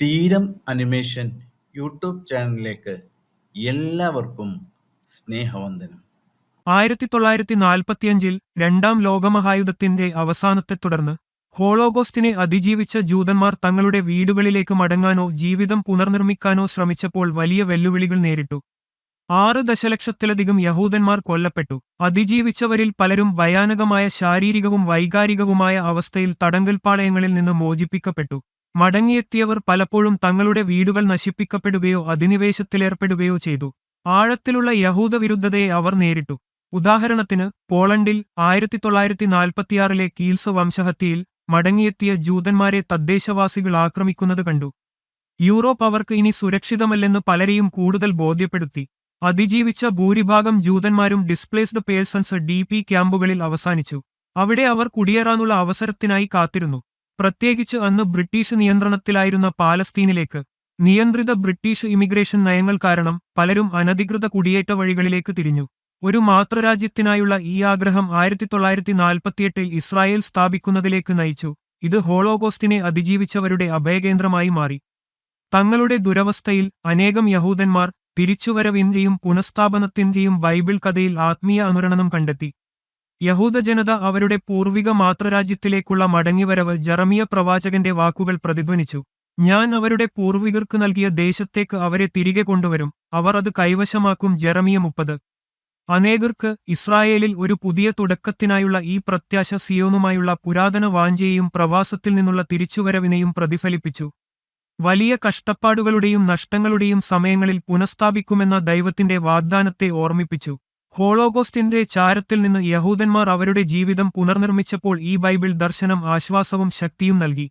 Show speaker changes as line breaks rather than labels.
തീരം animation YouTube ചാനലിലേക്ക് എല്ലാവർക്കും സ്നേഹവന്ദനം.
ആയിരത്തി തൊള്ളായിരത്തി നാൽപ്പത്തിയഞ്ചിൽ രണ്ടാം ലോകമഹായുധത്തിന്റെ അവസാനത്തെ തുടർന്ന് ഹോളോഗോസ്റ്റിനെ അതിജീവിച്ച ജൂതന്മാർ തങ്ങളുടെ വീടുകളിലേക്ക് മടങ്ങാനോ ജീവിതം പുനർനിർമ്മിക്കാനോ ശ്രമിച്ചപ്പോൾ വലിയ വെല്ലുവിളികൾ നേരിട്ടു. ആറ് ദശലക്ഷത്തിലധികം യഹൂദന്മാർ കൊല്ലപ്പെട്ടു. അതിജീവിച്ചവരിൽ പലരും ഭയാനകമായ ശാരീരികവും വൈകാരികവുമായ അവസ്ഥയിൽ തടങ്കൽപ്പാളയങ്ങളിൽ നിന്ന് മോചിപ്പിക്കപ്പെട്ടു. മടങ്ങിയെത്തിയവർ പലപ്പോഴും തങ്ങളുടെ വീടുകൾ നശിപ്പിക്കപ്പെടുകയോ അധിനിവേശത്തിലേർപ്പെടുകയോ ചെയ്തു. ആഴത്തിലുള്ള യഹൂദ വിരുദ്ധതയെ അവർ നേരിട്ടു. ഉദാഹരണത്തിന് പോളണ്ടിൽ ആയിരത്തി തൊള്ളായിരത്തി നാൽപ്പത്തിയാറിലെ കീൽസ് വംശഹത്യയിൽ മടങ്ങിയെത്തിയ ജൂതന്മാരെ തദ്ദേശവാസികൾ ആക്രമിക്കുന്നത് കണ്ടു. യൂറോപ്പ് അവർക്ക് ഇനി സുരക്ഷിതമല്ലെന്ന് പലരെയും കൂടുതൽ ബോധ്യപ്പെടുത്തി. അതിജീവിച്ച ഭൂരിഭാഗം ജൂതന്മാരും ഡിസ്പ്ലേസ്ഡ് പേഴ്സൺസ് ഡി പി ക്യാമ്പുകളിൽ അവസാനിച്ചു. അവിടെ അവർ കുടിയേറാനുള്ള അവസരത്തിനായി കാത്തിരുന്നു. പ്രത്യേകിച്ച് അന്ന് ബ്രിട്ടീഷ് നിയന്ത്രണത്തിലായിരുന്ന പാലസ്തീനിലേക്ക്. നിയന്ത്രിത ബ്രിട്ടീഷ് ഇമിഗ്രേഷൻ നയങ്ങൾ കാരണം പലരും അനധികൃത കുടിയേറ്റ വഴികളിലേക്ക് തിരിഞ്ഞു. ഒരു മാതൃരാജ്യത്തിനായുള്ള ഈ ആഗ്രഹം ആയിരത്തി തൊള്ളായിരത്തി നാൽപ്പത്തിയെട്ടിൽ ഇസ്രായേൽ സ്ഥാപിക്കുന്നതിലേക്ക് നയിച്ചു. ഇത് ഹോളോകോസ്റ്റിനെ അതിജീവിച്ചവരുടെ അഭയകേന്ദ്രമായി മാറി. തങ്ങളുടെ ദുരവസ്ഥയിൽ അനേകം യഹൂദന്മാർ തിരിച്ചുവരവിന്റെയും പുനഃസ്ഥാപനത്തിന്റെയും ബൈബിൾ കഥയിൽ ആത്മീയ അനുരണനം കണ്ടെത്തി. യഹൂദജനത അവരുടെ പൂർവിക മാതൃരാജ്യത്തിലേക്കുള്ള മടങ്ങിവരവ് ജറമിയ പ്രവാചകന്റെ വാക്കുകൾ പ്രതിധ്വനിച്ചു. ഞാൻ അവരുടെ പൂർവികർക്ക് നൽകിയ ദേശത്തേക്ക് അവരെ തിരികെ കൊണ്ടുവരും. അവർ അത് കൈവശമാക്കും. ജറമിയ മുപ്പത്. അനേകർക്ക് ഇസ്രായേലിൽ ഒരു പുതിയ തുടക്കത്തിനായുള്ള ഈ പ്രത്യാശ സിയോനുമായുള്ള പുരാതന വാഞ്ചയെയും പ്രവാസത്തിൽ നിന്നുള്ള തിരിച്ചുവരവിനെയും പ്രതിഫലിപ്പിച്ചു. വലിയ കഷ്ടപ്പാടുകളുടെയും നഷ്ടങ്ങളുടെയും സമയങ്ങളിൽ പുനഃസ്ഥാപിക്കുമെന്ന ദൈവത്തിന്റെ വാഗ്ദാനത്തെ ഓർമ്മിപ്പിച്ചു. ഹോളോകോസ്റ്റിന്റെ ചാരത്തിൽ നിന്ന് യഹൂദന്മാർ അവരുടെ ജീവിതം പുനർനിർമ്മിച്ചപ്പോൾ ഈ ബൈബിൾ ദർശനം ആശ്വാസവും ശക്തിയും നൽകി.